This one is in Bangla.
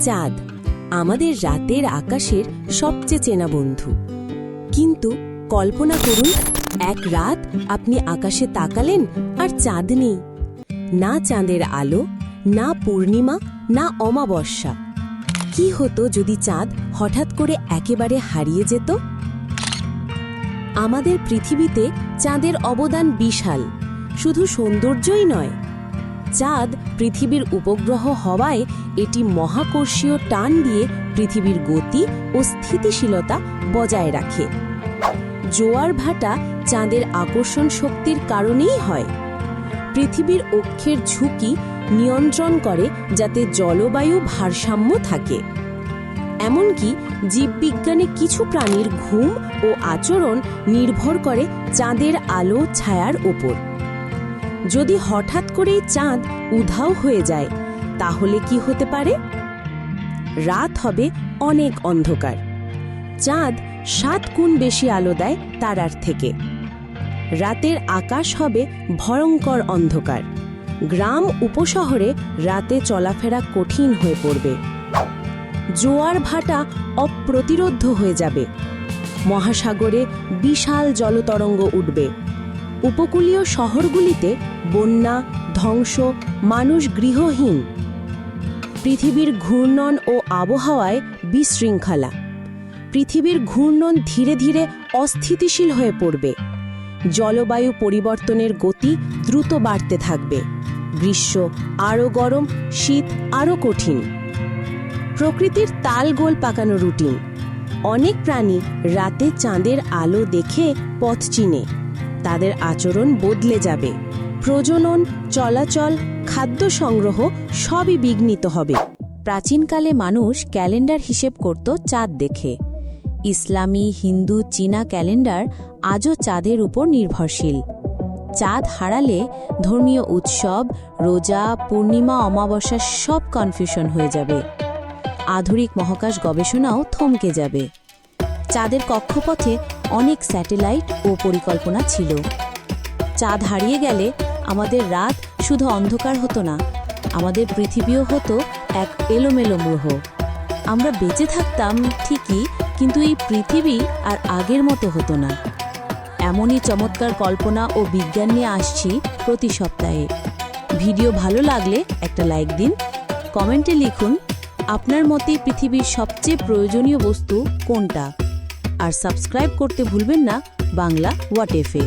চাঁদ আমাদের রাতের আকাশের সবচেয়ে চেনা বন্ধু। কিন্তু কল্পনা করুন, এক রাত আপনি আকাশে তাকালেন আর চাঁদ নেই। না চাঁদের আলো, না পূর্ণিমা, না অমাবস্যা। কি হতো যদি চাঁদ হঠাৎ করে একেবারে হারিয়ে যেত? আমাদের পৃথিবীতে চাঁদের অবদান বিশাল। শুধু সৌন্দর্যই নয় চাঁদ পৃথিবীর উপগ্রহ হওয়ায় এটি মহাকর্ষীয় টান দিয়ে পৃথিবীর গতি ও স্থিতিশীলতা বজায় রাখে। জোয়ার ভাটা চাঁদের আকর্ষণ শক্তির কারণেই হয়। পৃথিবীর অক্ষের ঝুঁকি নিয়ন্ত্রণ করে যাতে জলবায়ু ভারসাম্য থাকে। এমনকি জীববিজ্ঞানে কিছু প্রাণীর ঘুম ও আচরণ নির্ভর করে চাঁদের আলো ছায়ার ওপর। যদি হঠাৎ করেই চাঁদ উধাও হয়ে যায়, তাহলে কি হতে পারে? রাত হবে অনেক অন্ধকার। চাঁদ সাত গুণ বেশি আলো দেয় তারার থেকে। রাতের আকাশ হবে ভয়ঙ্কর অন্ধকার। গ্রাম উপশহরে রাতে চলাফেরা কঠিন হয়ে পড়বে। জোয়ার ভাটা অপ্রতিরোধ্য হয়ে যাবে। মহাসাগরে বিশাল জলতরঙ্গ উঠবে। উপকূলীয় শহরগুলিতে বন্যা, ধ্বংস, মানুষ গৃহহীন। পৃথিবীর ঘূর্ণন ও আবহাওয়ায় বিশৃঙ্খলা। পৃথিবীর ঘূর্ণন ধীরে ধীরে অস্থিতিশীল হয়ে পড়বে। জলবায়ু পরিবর্তনের গতি দ্রুত বাড়তে থাকবে। গ্রীষ্ম আরও গরম, শীত আরও কঠিন। প্রকৃতির তাল গোল পাকানো রুটিন। অনেক প্রাণী রাতে চাঁদের আলো দেখে পথ চিনে। তাদের আচরণ বদলে যাবে। প্রজনন, চলাচল, খাদ্য সংগ্রহ সবই বিঘ্নিত হবে। প্রাচীনকালে মানুষ ক্যালেন্ডার হিসেব করত চাঁদ দেখে। ইসলামী, হিন্দু, চীনা ক্যালেন্ডার আজও চাঁদের উপর নির্ভরশীল। চাঁদ হারালে ধর্মীয় উৎসব, রোজা, পূর্ণিমা অমাবস্যা সব কনফিউশন হয়ে যাবে। আধুনিক মহাকাশ গবেষণাও থমকে যাবে। চাঁদের কক্ষপথে অনেক স্যাটেলাইট ও পরিকল্পনা ছিল। চাঁদ হারিয়ে গেলে আমাদের রাত শুধু অন্ধকার হতো না, আমাদের পৃথিবীও হতো এক এলোমেলো গ্রহ। আমরা বেঁচে থাকতাম ঠিকই, কিন্তু এই পৃথিবী আর আগের মতো হতো না। এমনই চমৎকার কল্পনা ও বিজ্ঞান নিয়ে আসছি প্রতি সপ্তাহে। ভিডিও ভালো লাগলে একটা লাইক দিন। কমেন্টে লিখুন, আপনার মতে পৃথিবীর সবচেয়ে প্রয়োজনীয় বস্তু কোনটা? আর সাবস্ক্রাইব করতে ভুলবেন না বাংলা হোয়াট এফে